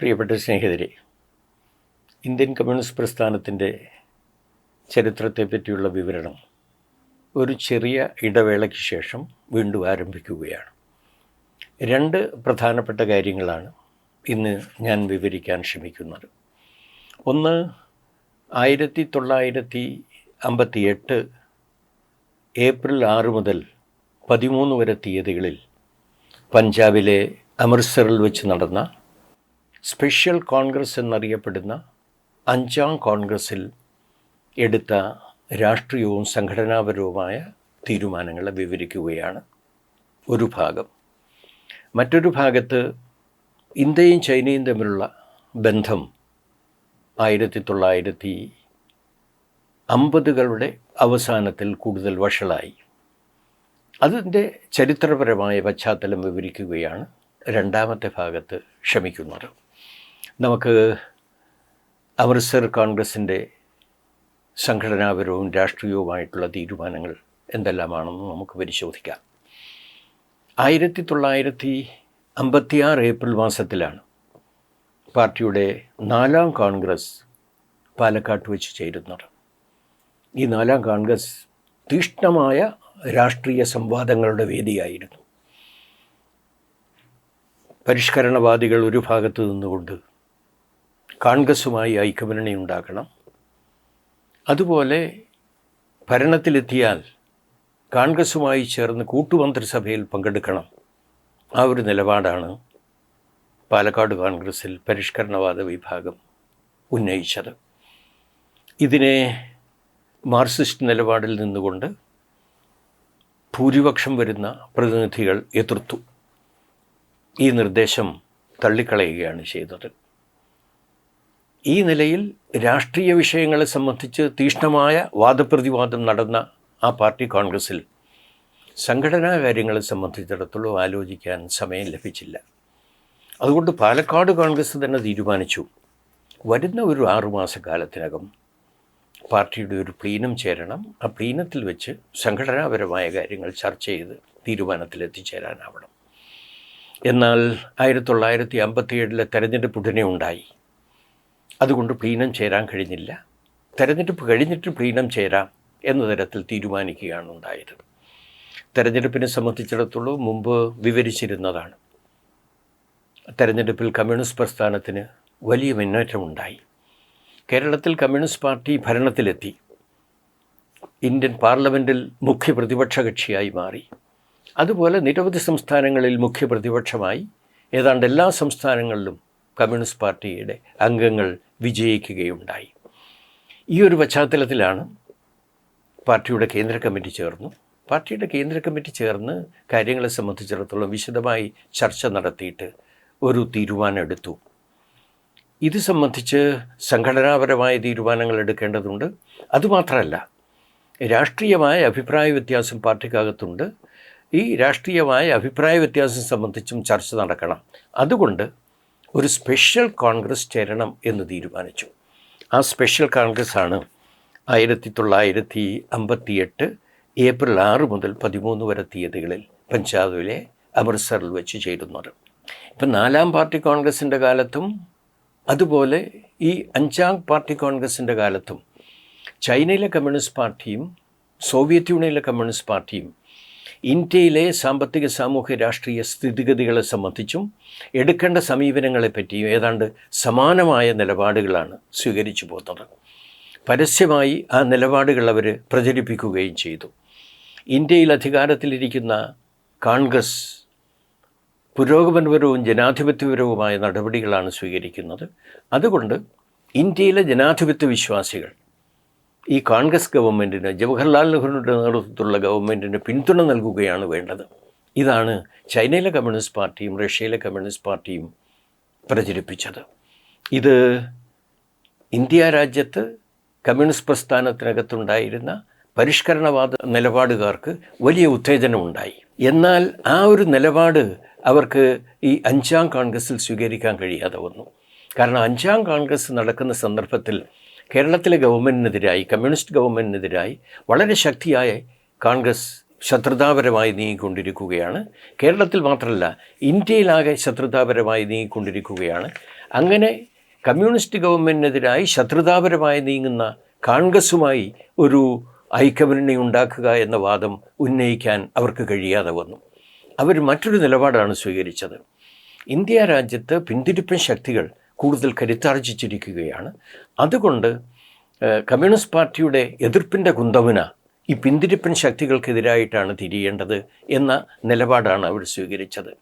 പ്രിയപ്പെട്ട സ്നേഹിതരെ Indian communist പ്രസ്ഥാനത്തിന്റെ ചരിത്രത്തെപ്പറ്റിയുള്ള വിവരണം ഒരു ചെറിയ ഇടവേളയ്ക്ക് ശേഷം വീണ്ടും ആരംഭിക്കുകയാണ്. രണ്ട് പ്രധാനപ്പെട്ട കാര്യങ്ങളാണ് ഇന്ന് ഞാൻ വിവരിക്കാൻ ശ്രമിക്കുന്നത്. ഒന്ന് ആയിരത്തി തൊള്ളായിരത്തി അമ്പത്തി എട്ട് ഏപ്രിൽ ആറ് മുതൽ പതിമൂന്ന് വരെ തീയതികളിൽ പഞ്ചാബിലെ അമൃത്സറിൽ വെച്ച് നടന്ന സ്പെഷ്യൽ കോൺഗ്രസ് എന്നറിയപ്പെടുന്ന അഞ്ചാം കോൺഗ്രസ്സിൽ എടുത്ത രാഷ്ട്രീയവും സംഘടനാപരവുമായ തീരുമാനങ്ങളെ വിവരിക്കുകയാണ് ഒരു ഭാഗം. മറ്റൊരു ഭാഗത്ത് ഇന്ത്യയും ചൈനയും തമ്മിലുള്ള ബന്ധം ആയിരത്തി തൊള്ളായിരത്തി അമ്പതുകളുടെ അവസാനത്തിൽ കൂടുതൽ വഷളായി. അതിന്റെ ചരിത്രപരമായ പശ്ചാത്തലം വിവരിക്കുകയാണ് രണ്ടാമത്തെ ഭാഗത്ത് ക്ഷമിക്കുന്നത്. നമുക്ക് അമൃത്സർ കോൺഗ്രസിന്റെ സംഘടനാപരവും രാഷ്ട്രീയവുമായിട്ടുള്ള തീരുമാനങ്ങൾ എന്തെല്ലാമാണെന്ന് നമുക്ക് പരിശോധിക്കാം. ആയിരത്തി തൊള്ളായിരത്തി അമ്പത്തിയാറ് ഏപ്രിൽ മാസത്തിലാണ് പാർട്ടിയുടെ നാലാം കോൺഗ്രസ് പാലക്കാട്ട് വെച്ച് ചേരുന്നത്. ഈ നാലാം കോൺഗ്രസ് തീഷ്ണമായ രാഷ്ട്രീയ സംവാദങ്ങളുടെ വേദിയായിരുന്നു. പരിഷ്കരണവാദികൾ ഒരു ഭാഗത്ത് നിന്നുകൊണ്ട് കോൺഗ്രസുമായി ഐക്യമുന്നണി ഉണ്ടാക്കണം അതുപോലെ ഭരണത്തിലെത്തിയാൽ കോൺഗ്രസുമായി ചേർന്ന് കൂട്ടുമന്ത്രിസഭയിൽ പങ്കെടുക്കണം. ആ ഒരു നിലപാടാണ് പാലക്കാട് കോൺഗ്രസിൽ പരിഷ്കരണവാദ വിഭാഗം ഉന്നയിച്ചത്. ഇതിനെ മാർക്സിസ്റ്റ് നിലപാടിൽ നിന്നുകൊണ്ട് ഭൂരിപക്ഷം വരുന്ന പ്രതിനിധികൾ എതിർത്തു. ഈ നിർദ്ദേശം തള്ളിക്കളയുകയാണ് ചെയ്തത്. ഈ നിലയിൽ രാഷ്ട്രീയ വിഷയങ്ങളെ സംബന്ധിച്ച് തീഷ്ണമായ വാദപ്രതിവാദം നടന്ന ആ പാർട്ടി കോൺഗ്രസിൽ സംഘടനാ കാര്യങ്ങളെ സംബന്ധിച്ചിടത്തോളം ആലോചിക്കാൻ സമയം ലഭിച്ചില്ല. അതുകൊണ്ട് പാലക്കാട് കോൺഗ്രസ് തന്നെ തീരുമാനിച്ചു. വരുന്ന ഒരു ആറുമാസ കാലത്തിനകം പാർട്ടിയുടെ ഒരു പ്ലീനം ചേരണം. ആ പ്ലീനത്തിൽ വെച്ച് സംഘടനാപരമായ കാര്യങ്ങൾ ചർച്ച ചെയ്ത് തീരുമാനത്തിലെത്തിച്ചേരാനാവണം. എന്നാൽ ആയിരത്തി തൊള്ളായിരത്തി അമ്പത്തി ഏഴിലെ തെരഞ്ഞെടുപ്പ് ഉടനെ ഉണ്ടായി. അതുകൊണ്ട് പ്ലീനം ചേരാൻ കഴിഞ്ഞില്ല. തെരഞ്ഞെടുപ്പ് കഴിഞ്ഞിട്ട് പ്ലീനം ചേരാം എന്ന തരത്തിൽ തീരുമാനിക്കുകയാണ് ഉണ്ടായത്. തെരഞ്ഞെടുപ്പിനെ സംബന്ധിച്ചിടത്തോളം മുമ്പ് വിവരിച്ചിരുന്നതാണ്. തെരഞ്ഞെടുപ്പിൽ കമ്മ്യൂണിസ്റ്റ് പ്രസ്ഥാനത്തിന് വലിയ മുന്നേറ്റമുണ്ടായി. കേരളത്തിൽ കമ്മ്യൂണിസ്റ്റ് പാർട്ടി ഭരണത്തിലെത്തി. ഇന്ത്യൻ പാർലമെന്റിൽ മുഖ്യ പ്രതിപക്ഷ കക്ഷിയായി മാറി. അതുപോലെ നിരവധി സംസ്ഥാനങ്ങളിൽ മുഖ്യ പ്രതിപക്ഷമായി ഏതാണ്ട് എല്ലാ സംസ്ഥാനങ്ങളിലും കമ്മ്യൂണിസ്റ്റ് പാർട്ടിയുടെ അംഗങ്ങൾ വിജയിക്കുകയുണ്ടായി. ഈ ഒരു പശ്ചാത്തലത്തിലാണ് പാർട്ടിയുടെ കേന്ദ്ര കമ്മിറ്റി ചേർന്നു. പാർട്ടിയുടെ കേന്ദ്ര കമ്മിറ്റി ചേർന്ന് കാര്യങ്ങളെ സംബന്ധിച്ചിടത്തോളം വിശദമായി ചർച്ച നടത്തിയിട്ട് ഒരു തീരുമാനം എടുത്തു ഇത് സംബന്ധിച്ച് സംഘടനാപരമായ തീരുമാനങ്ങൾ എടുക്കേണ്ടതുണ്ട്. അതുമാത്രമല്ല രാഷ്ട്രീയമായ അഭിപ്രായ വ്യത്യാസം പാർട്ടിക്കകത്തുണ്ട്. ഈ രാഷ്ട്രീയമായ അഭിപ്രായ വ്യത്യാസം സംബന്ധിച്ചും ചർച്ച നടക്കണം. അതുകൊണ്ട് ഒരു സ്പെഷ്യൽ കോൺഗ്രസ് ചേരണം എന്ന് തീരുമാനിച്ചു. ആ സ്പെഷ്യൽ കോൺഗ്രസ് ആണ് ആയിരത്തി തൊള്ളായിരത്തി അമ്പത്തി എട്ട് ഏപ്രിൽ ആറ് മുതൽ പതിമൂന്ന് വരെ തീയതികളിൽ പഞ്ചാബിലെ അമൃത്സറിൽ വെച്ച് ചേരുന്നത്. ഇപ്പം നാലാം പാർട്ടി കോൺഗ്രസിന്റെ കാലത്തും അതുപോലെ ഈ അഞ്ചാം പാർട്ടി കോൺഗ്രസിന്റെ കാലത്തും ചൈനയിലെ കമ്മ്യൂണിസ്റ്റ് പാർട്ടിയും സോവിയറ്റ് യൂണിയനിലെ കമ്മ്യൂണിസ്റ്റ് പാർട്ടിയും ഇന്ത്യയിലെ സാമ്പത്തിക സാമൂഹ്യ രാഷ്ട്രീയ സ്ഥിതിഗതികളെ സംബന്ധിച്ചും എടുക്കേണ്ട സമീപനങ്ങളെപ്പറ്റിയും ഏതാണ്ട് സമാനമായ നിലപാടുകളാണ് സ്വീകരിച്ചു പോകുന്നത്. പരസ്യമായി ആ നിലപാടുകൾ അവർ പ്രചരിപ്പിക്കുകയും ചെയ്തു. ഇന്ത്യയിൽ അധികാരത്തിലിരിക്കുന്ന കോൺഗ്രസ് പുരോഗമനപരവും ജനാധിപത്യപരവുമായ നടപടികളാണ് സ്വീകരിക്കുന്നത്. അതുകൊണ്ട് ഇന്ത്യയിലെ ജനാധിപത്യ വിശ്വാസികൾ ഈ കോൺഗ്രസ് ഗവൺമെന്റിന് ജവഹർലാൽ നെഹ്റുവിന്റെ നേതൃത്വത്തിലുള്ള ഗവൺമെന്റിന് പിന്തുണ നൽകുകയാണ് വേണ്ടത്. ഇതാണ് ചൈനയിലെ കമ്മ്യൂണിസ്റ്റ് പാർട്ടിയും റഷ്യയിലെ കമ്മ്യൂണിസ്റ്റ് പാർട്ടിയും പ്രചരിപ്പിച്ചത്. ഇത് ഇന്ത്യ രാജ്യത്ത് കമ്മ്യൂണിസ്റ്റ് പ്രസ്ഥാനത്തിനകത്തുണ്ടായിരുന്ന പരിഷ്കരണവാദ നിലപാടുകാർക്ക് വലിയ ഉത്തേജനമുണ്ടായി. എന്നാൽ ആ ഒരു നിലപാട് അവർക്ക് ഈ അഞ്ചാം കോൺഗ്രസിൽ സ്വീകരിക്കാൻ കഴിയാതെ വന്നു. കാരണം അഞ്ചാം കോൺഗ്രസ് നടക്കുന്ന സന്ദർഭത്തിൽ കേരളത്തിലെ ഗവൺമെന്റിനെതിരായി കമ്മ്യൂണിസ്റ്റ് ഗവൺമെന്റിനെതിരായി വളരെ ശക്തിയായ കോൺഗ്രസ് ശത്രുതാപരമായി നീങ്ങിക്കൊണ്ടിരിക്കുകയാണ്. കേരളത്തിൽ മാത്രമല്ല ഇന്ത്യയിലാകെ ശത്രുതാപരമായി നീങ്ങിക്കൊണ്ടിരിക്കുകയാണ്. അങ്ങനെ കമ്മ്യൂണിസ്റ്റ് ഗവൺമെന്റിനെതിരായി ശത്രുതാപരമായി നീങ്ങുന്ന കോൺഗ്രസുമായി ഒരു ഐക്യമുന്നണി ഉണ്ടാക്കുക എന്ന വാദം ഉന്നയിക്കാൻ അവർക്ക് കഴിയാതെ വന്നു. അവർ മറ്റൊരു നിലപാടാണ് സ്വീകരിച്ചത്. ഇന്ത്യ രാജ്യത്ത് പിന്തിരിപ്പൻ ശക്തികൾ കൂടുതൽ കരുത്താർജിച്ചിരിക്കുകയാണ്. അതുകൊണ്ട് കമ്മ്യൂണിസ്റ്റ് പാർട്ടിയുടെ എതിർപ്പിന്റെ കുന്തവിന ഈ പിന്തിരിപ്പൻ ശക്തികൾക്കെതിരായിട്ടാണ് തിരിയേണ്ടത് എന്ന നിലപാടാണ് അവർ സ്വീകരിച്ചത്.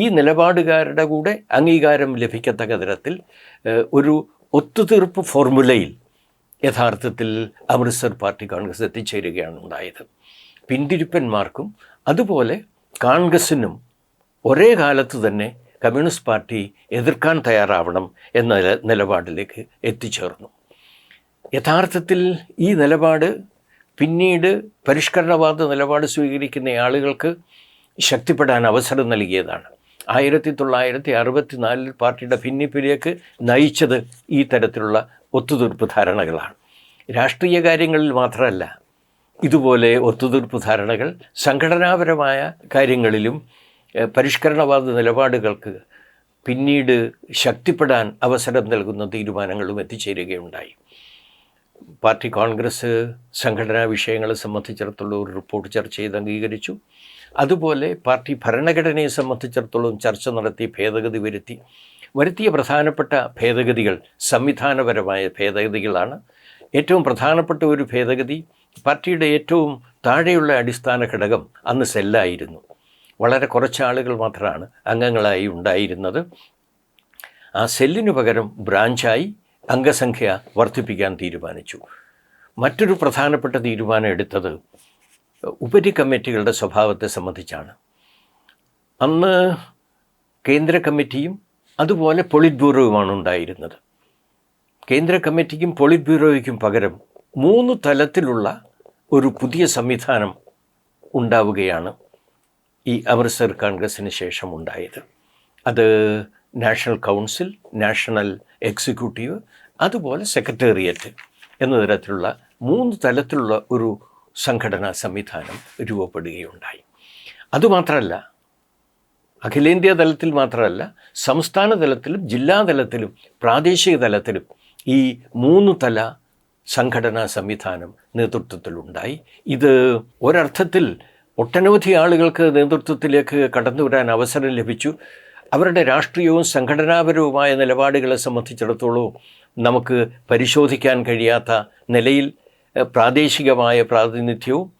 ഈ നിലപാടുകാരുടെ കൂടെ അംഗീകാരം ലഭിക്കത്തക്ക തരത്തിൽ ഒരു ഒത്തുതീർപ്പ് ഫോർമുലയിൽ യഥാർത്ഥത്തിൽ അമൃത്സർ പാർട്ടി കോൺഗ്രസ് എത്തിച്ചേരുകയാണ് ഉണ്ടായത്. പിന്തിരിപ്പന്മാർക്കും അതുപോലെ കോൺഗ്രസിനും ഒരേ കാലത്ത് തന്നെ കമ്മ്യൂണിസ്റ്റ് പാർട്ടി എതിർക്കാൻ തയ്യാറാവണം എന്ന നിലപാടിലേക്ക് എത്തിച്ചേർന്നു. യഥാർത്ഥത്തിൽ ഈ നിലപാട് പിന്നീട് പരിഷ്കരണവാദ നിലപാട് സ്വീകരിക്കുന്ന ആളുകൾക്ക് ശക്തിപ്പെടാൻ അവസരം നൽകിയതാണ്. ആയിരത്തി തൊള്ളായിരത്തി അറുപത്തിനാലിൽ പാർട്ടിയുടെ ഭിന്നിപ്പിലേക്ക് നയിച്ചത് ഈ തരത്തിലുള്ള ഒത്തുതീർപ്പ് ധാരണകളാണ്. രാഷ്ട്രീയ കാര്യങ്ങളിൽ മാത്രമല്ല ഇതുപോലെ ഒത്തുതീർപ്പ് ധാരണകൾ സംഘടനാപരമായ കാര്യങ്ങളിലും പരിഷ്കരണവാദ നിലപാടുകൾക്ക് പിന്നീട് ശക്തിപ്പെടാൻ അവസരം നൽകുന്ന തീരുമാനങ്ങളും എത്തിച്ചേരുകയുണ്ടായി. പാർട്ടി കോൺഗ്രസ് സംഘടനാ വിഷയങ്ങളെ സംബന്ധിച്ചിടത്തോളം ഒരു റിപ്പോർട്ട് ചർച്ച ചെയ്ത് അംഗീകരിച്ചു. അതുപോലെ പാർട്ടി ഭരണഘടനയെ സംബന്ധിച്ചിടത്തോളം ചർച്ച നടത്തി ഭേദഗതി വരുത്തി വരുത്തിയ പ്രധാനപ്പെട്ട ഭേദഗതികൾ സംവിധാനപരമായ ഭേദഗതികളാണ്. ഏറ്റവും പ്രധാനപ്പെട്ട ഒരു ഭേദഗതി പാർട്ടിയുടെ ഏറ്റവും താഴെയുള്ള അടിസ്ഥാന ഘടകം അന്ന് സെല്ലായിരുന്നു. വളരെ കുറച്ച് ആളുകൾ മാത്രമാണ് അംഗങ്ങളായി ഉണ്ടായിരുന്നത്. ആ സെല്ലിനു പകരം ബ്രാഞ്ചായി അംഗസംഖ്യ വർദ്ധിപ്പിക്കാൻ തീരുമാനിച്ചു. മറ്റൊരു പ്രധാനപ്പെട്ട തീരുമാനം എടുത്തത് ഉപരി കമ്മിറ്റികളുടെ സ്വഭാവത്തെ സംബന്ധിച്ചാണ്. അന്ന് കേന്ദ്ര കമ്മിറ്റിയും അതുപോലെ പൊളിറ്റ് ബ്യൂറോയുമാണ് ഉണ്ടായിരുന്നത്. കേന്ദ്ര കമ്മിറ്റിക്കും പൊളിറ്റ് ബ്യൂറോയ്ക്കും പകരം മൂന്ന് തലത്തിലുള്ള ഒരു പുതിയ സംവിധാനം ഉണ്ടാവുകയാണ് ഈ അമൃത്സർ കോൺഗ്രസ്സിന് ശേഷം ഉണ്ടായത് അത് നാഷണൽ കൗൺസിൽ നാഷണൽ എക്സിക്യൂട്ടീവ് അതുപോലെ സെക്രട്ടേറിയറ്റ് എന്ന തരത്തിലുള്ള മൂന്ന് തലത്തിലുള്ള ഒരു സംഘടനാ സംവിധാനം രൂപപ്പെടുകയുണ്ടായി. അതുമാത്രമല്ല അഖിലേന്ത്യാ തലത്തിൽ മാത്രമല്ല സംസ്ഥാന തലത്തിലും ജില്ലാ തലത്തിലും പ്രാദേശിക തലത്തിലും ഈ മൂന്ന് തല സംഘടനാ സംവിധാനം നേതൃത്വത്തിലുണ്ടായി. ഇത് ഒരർത്ഥത്തിൽ ഒട്ടനവധി ആളുകൾക്ക് നേതൃത്വത്തിലേക്ക് കടന്നു വരാൻ അവസരം ലഭിച്ചു. അവരുടെ രാഷ്ട്രീയവും സംഘടനാപരവുമായ നിലപാടുകളെ സംബന്ധിച്ചിടത്തോളം നമുക്ക് പരിശോധിക്കാൻ കഴിയാത്ത നിലയിൽ പ്രാദേശികമായ പ്രാതിനിധ്യവും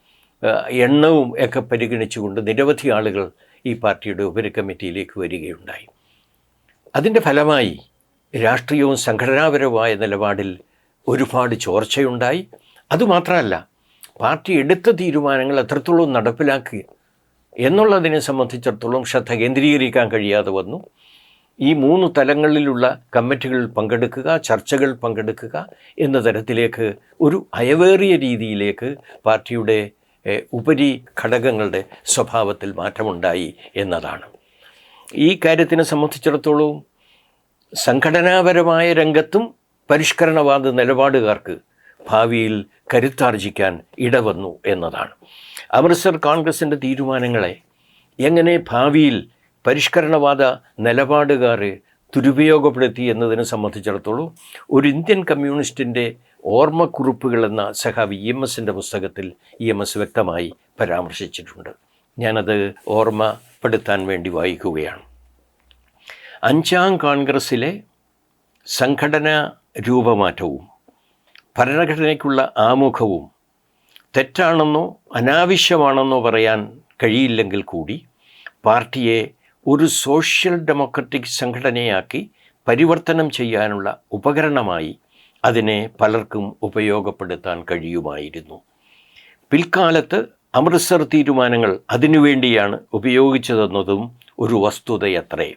എണ്ണവും ഒക്കെ പരിഗണിച്ചുകൊണ്ട് നിരവധി ആളുകൾ ഈ പാർട്ടിയുടെ ഉപരി കമ്മിറ്റിയിലേക്ക് വരികയുണ്ടായി. അതിന്റെ ഫലമായി രാഷ്ട്രീയവും സംഘടനാപരവുമായ നിലപാടിൽ ഒരുപാട് ചോർച്ചയുണ്ടായി. അതുമാത്രമല്ല പാർട്ടി എടുത്ത തീരുമാനങ്ങൾ എത്രത്തോളം നടപ്പിലാക്കുക എന്നുള്ളതിനെ സംബന്ധിച്ചിടത്തോളം ശ്രദ്ധ കേന്ദ്രീകരിക്കാൻ കഴിയാതെ വന്നു. ഈ മൂന്ന് തലങ്ങളിലുള്ള കമ്മിറ്റികൾ പങ്കെടുക്കുക ചർച്ചകൾ പങ്കെടുക്കുക എന്ന തരത്തിലേക്ക് ഒരു അയവേറിയ രീതിയിലേക്ക് പാർട്ടിയുടെ ഉപരി ഘടകങ്ങളുടെ സ്വഭാവത്തിൽ മാറ്റമുണ്ടായി എന്നതാണ്. ഈ കാര്യത്തിനെ സംബന്ധിച്ചിടത്തോളം സംഘടനാപരമായ രംഗത്തും പരിഷ്കരണവാദ നിലപാടുകാർക്ക് ഭാവിയിൽ കരുത്താർജിക്കാൻ ഇടവന്നു എന്നതാണ്. അമൃത്സർ കോൺഗ്രസിന്റെ തീരുമാനങ്ങളെ എങ്ങനെ ഭാവിയിൽ പരിഷ്കരണവാദ നിലപാടുകാർ ദുരുപയോഗപ്പെടുത്തി എന്നതിനെ സംബന്ധിച്ചിടത്തോളം ഒരു ഇന്ത്യൻ കമ്മ്യൂണിസ്റ്റിന്റെ ഓർമ്മക്കുറിപ്പുകൾ എന്ന സഹാവി ഇ എം എസിന്റെ പുസ്തകത്തിൽ ഇ എം എസ് വ്യക്തമായി പരാമർശിച്ചിട്ടുണ്ട്. ഞാനത് ഓർമ്മപ്പെടുത്താൻ വേണ്ടി വായിക്കുകയാണ്. അഞ്ചാം കോൺഗ്രസ്സിലെ സംഘടനാ രൂപമാറ്റവും ഭരണഘടനയ്ക്കുള്ള ആമുഖവും തെറ്റാണെന്നോ അനാവശ്യമാണെന്നോ പറയാൻ കഴിയില്ലെങ്കിൽ കൂടി പാർട്ടിയെ ഒരു സോഷ്യൽ ഡെമോക്രറ്റിക് സംഘടനയാക്കി പരിവർത്തനം ചെയ്യാനുള്ള ഉപകരണമായി അതിനെ പലർക്കും ഉപയോഗപ്പെടുത്താൻ കഴിയുമായിരുന്നു. പിൽക്കാലത്ത് അമൃത്സർ തീരുമാനങ്ങൾ അതിനുവേണ്ടിയാണ് ഉപയോഗിച്ചതെന്നതും ഒരു വസ്തുതയത്രേ.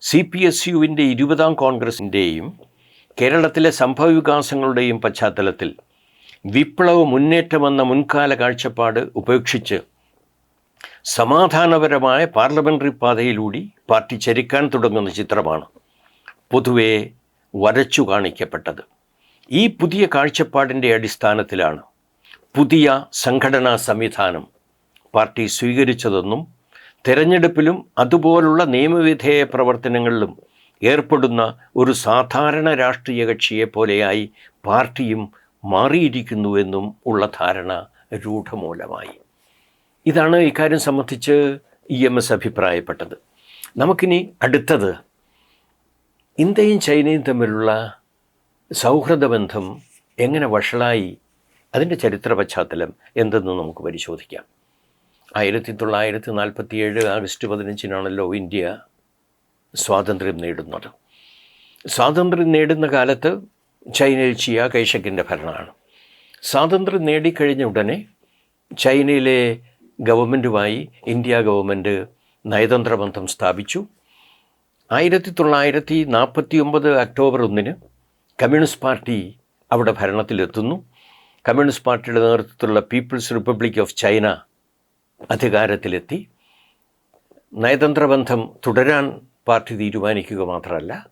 സി പി എസ് യുവിന്റെ ഇരുപതാം കോൺഗ്രസിന്റെയും കേരളത്തിലെ സംഭവവികാസങ്ങളുടെയും പശ്ചാത്തലത്തിൽ വിപ്ലവ മുന്നേറ്റമെന്ന മുൻകാല കാഴ്ചപ്പാട് ഉപേക്ഷിച്ച് സമാധാനപരമായ പാർലമെന്ററി പാതയിലൂടെ പാർട്ടി ചരിക്കാൻ തുടങ്ങുന്ന ചിത്രമാണ് പൊതുവെ വരച്ചു കാണിക്കപ്പെട്ടത്. ഈ പുതിയ കാഴ്ചപ്പാടിന്റെ അടിസ്ഥാനത്തിലാണ് പുതിയ സംഘടനാ സംവിധാനം പാർട്ടി സ്വീകരിച്ചതെന്നും തെരഞ്ഞെടുപ്പിലും അതുപോലുള്ള നിയമവിധേയ പ്രവർത്തനങ്ങളിലും ഏർപ്പെടുന്ന ഒരു സാധാരണ രാഷ്ട്രീയ കക്ഷിയെ പോലെയായി പാർട്ടിയും മാറിയിരിക്കുന്നുവെന്നും ഉള്ള ധാരണ രൂഢമൂലമായി. ഇതാണ് ഇക്കാര്യം സംബന്ധിച്ച് ഇ എം എസ് അഭിപ്രായപ്പെട്ടത്. നമുക്കിനി അടുത്തത് ഇന്ത്യയും ചൈനയും തമ്മിലുള്ള സൗഹൃദ ബന്ധം എങ്ങനെ വഷളായി അതിന്റെ ചരിത്ര പശ്ചാത്തലം എന്തെന്ന് നമുക്ക് പരിശോധിക്കാം. ആയിരത്തി തൊള്ളായിരത്തി നാൽപ്പത്തിയേഴ് ആഗസ്റ്റ് പതിനഞ്ചിനാണല്ലോ ഇന്ത്യ സ്വാതന്ത്ര്യം നേടുന്നത്. സ്വാതന്ത്ര്യം നേടുന്ന കാലത്ത് ചൈനയിൽ ചിയ കൈഷക്കിന്റെ ഭരണമാണ്. സ്വാതന്ത്ര്യം നേടിക്കഴിഞ്ഞ ഉടനെ ചൈനയിലെ ഗവൺമെന്റുമായി ഇന്ത്യ ഗവൺമെന്റ് നയതന്ത്ര ബന്ധം സ്ഥാപിച്ചു. ആയിരത്തി തൊള്ളായിരത്തി നാൽപ്പത്തി ഒമ്പത് ഒക്ടോബർ ഒന്നിന് കമ്മ്യൂണിസ്റ്റ് പാർട്ടി അവിടെ ഭരണത്തിലെത്തുന്നു. കമ്മ്യൂണിസ്റ്റ് പാർട്ടിയുടെ നേതൃത്വത്തിലുള്ള പീപ്പിൾസ് റിപ്പബ്ലിക് ഓഫ് ചൈന അധികാരത്തിലെത്തി. നയതന്ത്ര ബന്ധം തുടരാൻ പാർട്ടി തീരുമാനിക്കുക മാത്രമല്ല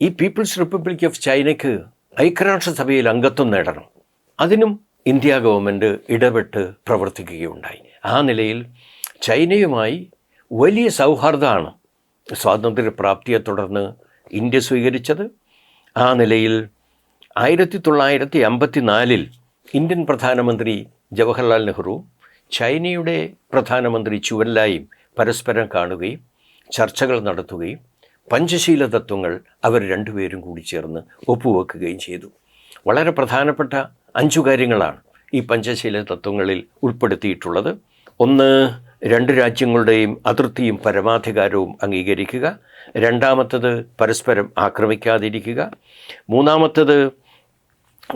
ഈ പീപ്പിൾസ് റിപ്പബ്ലിക് ഓഫ് ചൈനയ്ക്ക് ഐക്യരാഷ്ട്രസഭയിൽ അംഗത്വം നേടണം. അതിനും ഇന്ത്യ ഗവൺമെന്റ് ഇടപെട്ട് പ്രവർത്തിക്കുകയുണ്ടായി. ആ നിലയിൽ ചൈനയുമായി വലിയ സൗഹാർദ്ദമാണ് സ്വാതന്ത്ര്യപ്രാപ്തിയെ തുടർന്ന് ഇന്ത്യ സ്വീകരിച്ചത്. ആ നിലയിൽ ആയിരത്തി തൊള്ളായിരത്തി അമ്പത്തി നാലിൽ ഇന്ത്യൻ പ്രധാനമന്ത്രി ജവഹർലാൽ നെഹ്റു ചൈനയുടെ പ്രധാനമന്ത്രി ചുവൻലായും പരസ്പരം കാണുകയും ചർച്ചകൾ നടത്തുകയും പഞ്ചശീല തത്വങ്ങൾ അവർ രണ്ടുപേരും കൂടി ചേർന്ന് ഒപ്പുവെക്കുകയും ചെയ്തു. വളരെ പ്രധാനപ്പെട്ട അഞ്ചു കാര്യങ്ങളാണ് ഈ പഞ്ചശീല തത്വങ്ങളിൽ ഉൾപ്പെടുത്തിയിട്ടുള്ളത്. ഒന്ന് രണ്ട് രാജ്യങ്ങളുടെയും അതിർത്തിയും പരമാധികാരവും അംഗീകരിക്കുക. രണ്ടാമത്തത് പരസ്പരം ആക്രമിക്കാതിരിക്കുക. മൂന്നാമത്തത്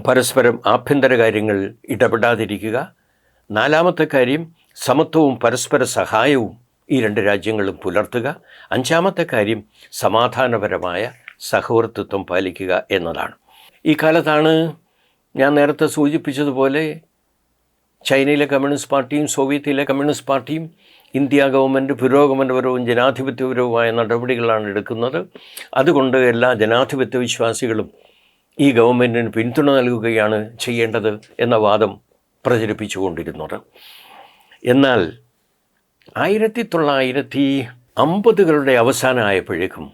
പരസ്പരം ആഭ്യന്തര കാര്യങ്ങൾ ഇടപെടാതിരിക്കുക. നാലാമത്തെ കാര്യം സമത്വവും പരസ്പര സഹായവും ഈ രണ്ട് രാജ്യങ്ങളും പുലർത്തുക. അഞ്ചാമത്തെ കാര്യം സമാധാനപരമായ സഹവർത്തിത്വം പാലിക്കുക എന്നതാണ്. ഈ കാലത്താണ് ഞാൻ നേരത്തെ സൂചിപ്പിച്ചതുപോലെ ചൈനയിലെ കമ്മ്യൂണിസ്റ്റ് പാർട്ടിയും സോവിയത്തിലെ കമ്മ്യൂണിസ്റ്റ് പാർട്ടിയും ഇന്ത്യ ഗവൺമെന്റ് പുരോഗമനപരവും ജനാധിപത്യപരവുമായ നടപടികളാണ് എടുക്കുന്നത്. അതുകൊണ്ട് എല്ലാ ജനാധിപത്യ വിശ്വാസികളും ഈ ഗവൺമെന്റിന് പിന്തുണ നൽകുകയാണ് ചെയ്യേണ്ടത് എന്ന വാദം പ്രചരിപ്പിച്ചുകൊണ്ടിരുന്നത്. എന്നാൽ ആയിരത്തി തൊള്ളായിരത്തി അമ്പതുകളുടെ അവസാനമായപ്പോഴേക്കും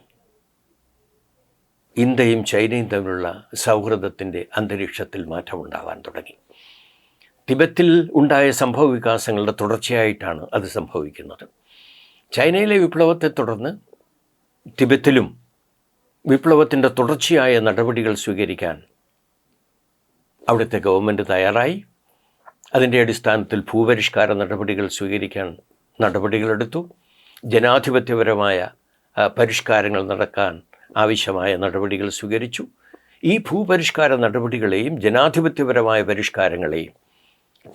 ഇന്ത്യയും ചൈനയും തമ്മിലുള്ള സൗഹൃദത്തിന്റെ അന്തരീക്ഷത്തിൽ മാറ്റമുണ്ടാകാൻ തുടങ്ങി. തിബത്തിൽ ഉണ്ടായ സംഭവ വികാസങ്ങളുടെ തുടർച്ചയായിട്ടാണ് അത് സംഭവിക്കുന്നത്. ചൈനയിലെ വിപ്ലവത്തെ തുടർന്ന് തിബത്തിലും വിപ്ലവത്തിന്റെ തുടർച്ചയായ നടപടികൾ സ്വീകരിക്കാൻ അവിടുത്തെ ഗവൺമെന്റ് തയ്യാറായി. അതിന്റെ അടിസ്ഥാനത്തിൽ ഭൂപരിഷ്കാര നടപടികൾ സ്വീകരിക്കാൻ നടപടികളെടുത്തു. ജനാധിപത്യപരമായ പരിഷ്കാരങ്ങൾ നടക്കാൻ ആവശ്യമായ നടപടികൾ സ്വീകരിച്ചു. ഈ ഭൂപരിഷ്കാര നടപടികളെയും ജനാധിപത്യപരമായ പരിഷ്കാരങ്ങളെയും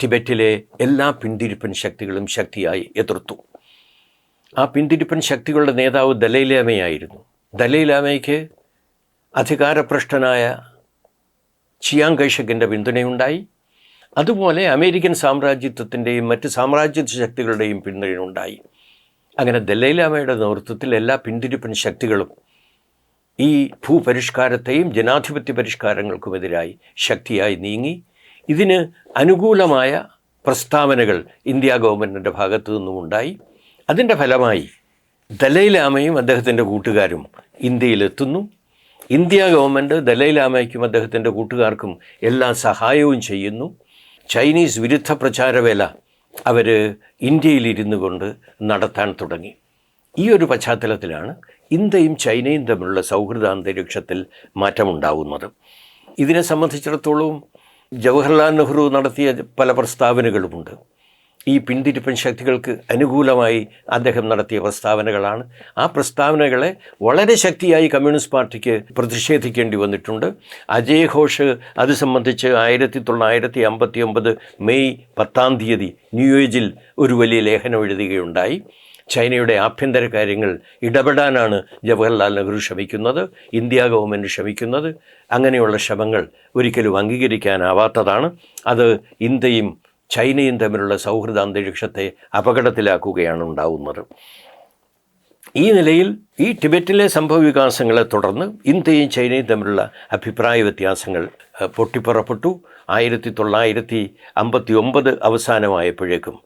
ടിബറ്റിലെ എല്ലാ പിന്തിരിപ്പൻ ശക്തികളും ശക്തിയായി എതിർത്തു. ആ പിന്തിരിപ്പൻ ശക്തികളുടെ നേതാവ് ദലൈലാമയായിരുന്നു. ദലൈലാമയ്ക്ക് അധികാരഭ്രഷ്ടനായ ചിയാങ് കൈഷകിന്റെ പിന്തുണയുണ്ടായി. അതുപോലെ അമേരിക്കൻ സാമ്രാജ്യത്വത്തിന്റെയും മറ്റ് സാമ്രാജ്യ ശക്തികളുടെയും പിന്തുണയുണ്ടായി. അങ്ങനെ ദലൈലാമയുടെ നേതൃത്വത്തിൽ എല്ലാ പിന്തിരിപ്പൻ ശക്തികളും ഈ ഭൂപരിഷ്കാരത്തെയും ജനാധിപത്യ പരിഷ്കാരങ്ങൾക്കുമെതിരായി ശക്തിയായി നീങ്ങി. ഇതിന് അനുകൂലമായ പ്രസ്താവനകൾ ഇന്ത്യ ഗവൺമെന്റിന്റെ ഭാഗത്തു നിന്നും ഉണ്ടായി. അതിന്റെ ഫലമായി ദലൈലാമയും അദ്ദേഹത്തിന്റെ കൂട്ടുകാരും ഇന്ത്യയിലെത്തുന്നു ഇന്ത്യ ഗവൺമെന്റ് ദലൈലാമയ്ക്കും അദ്ദേഹത്തിന്റെ കൂട്ടുകാർക്കും എല്ലാ സഹായവും ചെയ്യുന്നു. ചൈനീസ് വിരുദ്ധ പ്രചാരവേല അവർ ഇന്ത്യയിലിരുന്നു കൊണ്ട് നടത്താൻ തുടങ്ങി. ഈ ഒരു പശ്ചാത്തലത്തിലാണ് ഇന്ത്യയും ചൈനയും തമ്മിലുള്ള സൗഹൃദ അന്തരീക്ഷത്തിൽ മാറ്റമുണ്ടാകുന്നത് ഇതിനെ സംബന്ധിച്ചിടത്തോളം ജവഹർലാൽ നെഹ്റു നടത്തിയ പല പ്രസ്താവനകളുമുണ്ട്. ഈ പിന്തിരിപ്പൻ ശക്തികൾക്ക് അനുകൂലമായി അദ്ദേഹം നടത്തിയ പ്രസ്താവനകളാണ്. ആ പ്രസ്താവനകളെ വളരെ ശക്തിയായി കമ്മ്യൂണിസ്റ്റ് പാർട്ടിക്ക് പ്രതിഷേധിക്കേണ്ടി വന്നിട്ടുണ്ട്. അജയ് ഘോഷ് അത് സംബന്ധിച്ച് ആയിരത്തി തൊള്ളായിരത്തി അമ്പത്തി ഒമ്പത് മെയ് പത്താം തീയതി ന്യൂയേജിൽ ഒരു വലിയ ലേഖനം എഴുതുകയുണ്ടായി. ചൈനയുടെ ആഭ്യന്തര കാര്യങ്ങൾ ഇടപെടാനാണ് ജവഹർലാൽ നെഹ്റു ശ്രമിക്കുന്നത് ഇന്ത്യ ഗവൺമെന്റ് ശ്രമിക്കുന്നത്. അങ്ങനെയുള്ള ശ്രമങ്ങൾ ഒരിക്കലും അംഗീകരിക്കാനാവാത്തതാണ്. അത് ഇന്ത്യയും ചൈനയും തമ്മിലുള്ള സൗഹൃദ അന്തരീക്ഷത്തെ അപകടത്തിലാക്കുകയാണ് ഉണ്ടാവുന്നത്. ഈ നിലയിൽ ഈ ടിബറ്റിലെ സംഭവവികാസങ്ങളെ തുടർന്ന് ഇന്ത്യയും ചൈനയും തമ്മിലുള്ള അഭിപ്രായ വ്യത്യാസങ്ങൾ പൊട്ടിപ്പുറപ്പെട്ടു. ആയിരത്തി തൊള്ളായിരത്തി അമ്പത്തി ഒമ്പത് അവസാനമായപ്പോഴേക്കും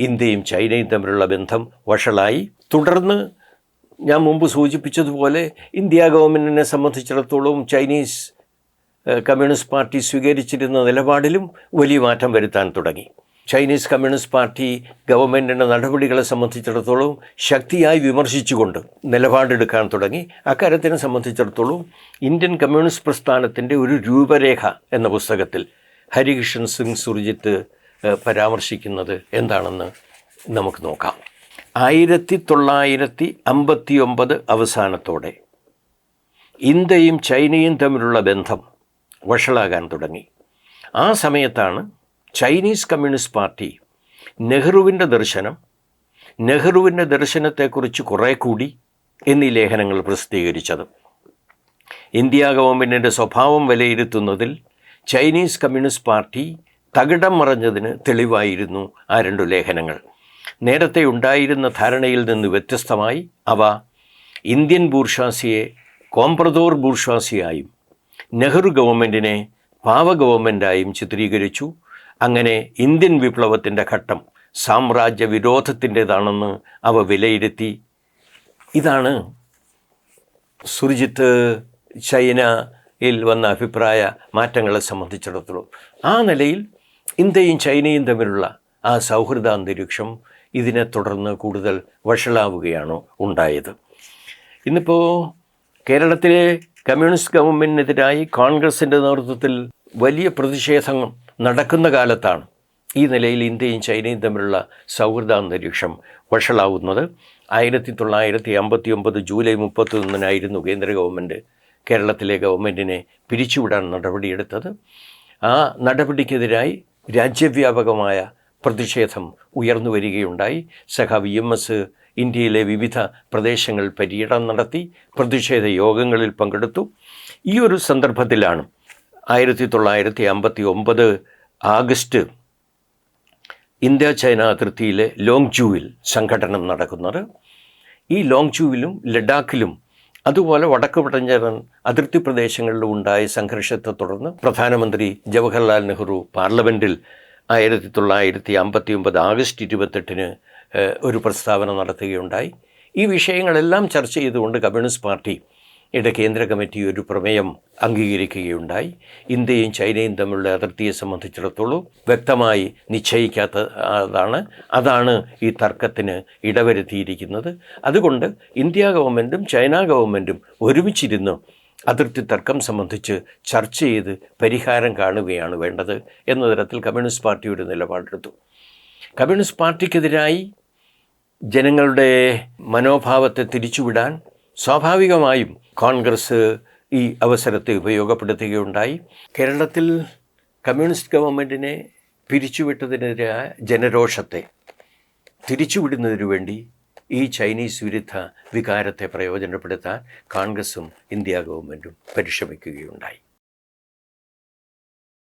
ഇന്ത്യയും ചൈനയും തമ്മിലുള്ള ബന്ധം വഷളായി. തുടർന്ന് ഞാൻ മുമ്പ് സൂചിപ്പിച്ചതുപോലെ ഇന്ത്യ ഗവൺമെന്റിനെ സംബന്ധിച്ചിടത്തോളം ചൈനീസ് കമ്മ്യൂണിസ്റ്റ് പാർട്ടി സ്വീകരിച്ചിരുന്ന നിലപാടിലും വലിയ മാറ്റം വരുത്താൻ തുടങ്ങി. ചൈനീസ് കമ്മ്യൂണിസ്റ്റ് പാർട്ടി ഗവൺമെന്റിന്റെ നടപടികളെ സംബന്ധിച്ചിടത്തോളം ശക്തിയായി വിമർശിച്ചുകൊണ്ട് നിലപാടെടുക്കാൻ തുടങ്ങി. അക്കാര്യത്തിനെ സംബന്ധിച്ചിടത്തോളം ഇന്ത്യൻ കമ്മ്യൂണിസ്റ്റ് പ്രസ്ഥാനത്തിന്റെ ഒരു രൂപരേഖ എന്ന പുസ്തകത്തിൽ ഹരികൃഷ്ണൻ സിംഗ് സുർജിത്ത് പരാമർശിക്കുന്നത് എന്താണെന്ന് നമുക്ക് നോക്കാം. ആയിരത്തി തൊള്ളായിരത്തി അമ്പത്തി ഒമ്പത് അവസാനത്തോടെ ഇന്ത്യയും ചൈനയും തമ്മിലുള്ള ബന്ധം വഷളാകാൻ തുടങ്ങി. ആ സമയത്താണ് ചൈനീസ് കമ്മ്യൂണിസ്റ്റ് പാർട്ടി നെഹ്റുവിന്റെ ദർശനം നെഹ്റുവിന്റെ ദർശനത്തെക്കുറിച്ച് കുറേ കൂടി എന്നീ ലേഖനങ്ങൾ പ്രസിദ്ധീകരിച്ചത്. ഇന്ത്യ ഗവൺമെന്റിന്റെ സ്വഭാവം വിലയിരുത്തുന്നതിൽ ചൈനീസ് കമ്മ്യൂണിസ്റ്റ് പാർട്ടി തകിടം മറഞ്ഞതിന് തെളിവായിരുന്നു ആ രണ്ടു ലേഖനങ്ങൾ. നേരത്തെ ഉണ്ടായിരുന്ന ധാരണയിൽ നിന്ന് വ്യത്യസ്തമായി അവ ഇന്ത്യൻ ബൂർഷാസിയെ കോംപ്രദോർ ബൂർഷാസിയായും നെഹ്റു ഗവൺമെന്റിനെ പാവ ഗവൺമെന്റായും ചിത്രീകരിച്ചു. അങ്ങനെ ഇന്ത്യൻ വിപ്ലവത്തിന്റെ ഘട്ടം സാമ്രാജ്യ വിരോധത്തിന്റെതാണെന്ന് അവ വിലയിരുത്തി. ഇതാണ് സുർജിത്ത് ചൈനയിൽ വന്ന അഭിപ്രായ മാറ്റങ്ങളെ സംബന്ധിച്ചിടത്തോളം. ആ നിലയിൽ ഇന്ത്യയും ചൈനയും തമ്മിലുള്ള ആ സൗഹൃദാന്തരീക്ഷം ഇതിനെ തുടർന്ന് കൂടുതൽ വഷളാവുകയാണ് ഉണ്ടായത്. ഇന്നിപ്പോൾ കേരളത്തിലെ കമ്മ്യൂണിസ്റ്റ് ഗവൺമെന്റിനെതിരായി കോൺഗ്രസിന്റെ നേതൃത്വത്തിൽ വലിയ പ്രതിഷേധങ്ങൾ നടക്കുന്ന കാലത്താണ് ഈ നിലയിൽ ഇന്ത്യയും ചൈനയും തമ്മിലുള്ള സൗഹൃദാന്തരീക്ഷം വഷളാവുന്നത്. ആയിരത്തി തൊള്ളായിരത്തി അമ്പത്തി ഒമ്പത് ജൂലൈ മുപ്പത്തൊന്നിനായിരുന്നു കേന്ദ്ര ഗവൺമെന്റ് കേരളത്തിലെ ഗവൺമെന്റിനെ പിരിച്ചുവിടാൻ നടപടിയെടുത്തത്. ആ നടപടിക്കെതിരായി രാജ്യവ്യാപകമായ പ്രതിഷേധം ഉയർന്നു വരികയുണ്ടായി സഹ വി എം എസ് ഇന്ത്യയിലെ വിവിധ പ്രദേശങ്ങൾ പര്യടനം നടത്തി പ്രതിഷേധ യോഗങ്ങളിൽ പങ്കെടുത്തു. ഈ ഒരു സന്ദർഭത്തിലാണ് ആയിരത്തി തൊള്ളായിരത്തി അമ്പത്തി ഒമ്പത് ആഗസ്റ്റ് ഇന്ത്യ ചൈന അതിർത്തിയിലെ ലോങ് ജൂവിൽ സംഘടനം നടക്കുന്നത്. ഈ ലോങ് ജൂവിലും ലഡാക്കിലും അതുപോലെ വടക്ക് പടിഞ്ഞാറൻ അതിർത്തി പ്രദേശങ്ങളിലും ഉണ്ടായ സംഘർഷത്തെ തുടർന്ന് പ്രധാനമന്ത്രി ജവഹർലാൽ നെഹ്റു പാർലമെന്റിൽ ആയിരത്തി തൊള്ളായിരത്തി അമ്പത്തി ഒമ്പത് ആഗസ്റ്റ് ഇരുപത്തെട്ടിന് ഒരു പ്രസ്താവന നടത്തുകയുണ്ടായി. ഈ വിഷയങ്ങളെല്ലാം ചർച്ച ചെയ്തുകൊണ്ട് കമ്മ്യൂണിസ്റ്റ് പാർട്ടി യുടെ കേന്ദ്ര കമ്മിറ്റി ഒരു പ്രമേയം അംഗീകരിക്കുകയുണ്ടായി. ഇന്ത്യയും ചൈനയും തമ്മിലുള്ള അതിർത്തിയെ സംബന്ധിച്ചിടത്തോളം വ്യക്തമായി നിശ്ചയിക്കാത്ത അതാണ് അതാണ് ഈ തർക്കത്തിന് ഇടവരുത്തിയിരിക്കുന്നത്. അതുകൊണ്ട് ഇന്ത്യ ഗവൺമെന്റും ചൈന ഗവൺമെന്റും ഒരുമിച്ചിരുന്ന് അതിർത്തി തർക്കം സംബന്ധിച്ച് ചർച്ച ചെയ്ത് പരിഹാരം കാണുകയാണ് വേണ്ടത് എന്ന തരത്തിൽ കമ്മ്യൂണിസ്റ്റ് പാർട്ടിയുടെ നിലപാടെടുത്തു. കമ്മ്യൂണിസ്റ്റ് പാർട്ടിക്കെതിരായി ജനങ്ങളുടെ മനോഭാവത്തെ തിരിച്ചുവിടാൻ സ്വാഭാവികമായും കോൺഗ്രസ് ഈ അവസരത്തെ ഉപയോഗപ്പെടുത്തുകയുണ്ടായി. കേരളത്തിൽ കമ്മ്യൂണിസ്റ്റ് ഗവൺമെന്റിനെ പിരിച്ചുവിട്ടതിനെതിരായ ജനരോഷത്തെ തിരിച്ചുവിടുന്നതിനു വേണ്ടി ഈ ചൈനീസ് വിരുദ്ധ വികാരത്തെ പ്രയോജനപ്പെടുത്താൻ കോൺഗ്രസും ഇന്ത്യ ഗവൺമെന്റും പരിശ്രമിക്കുകയുണ്ടായി.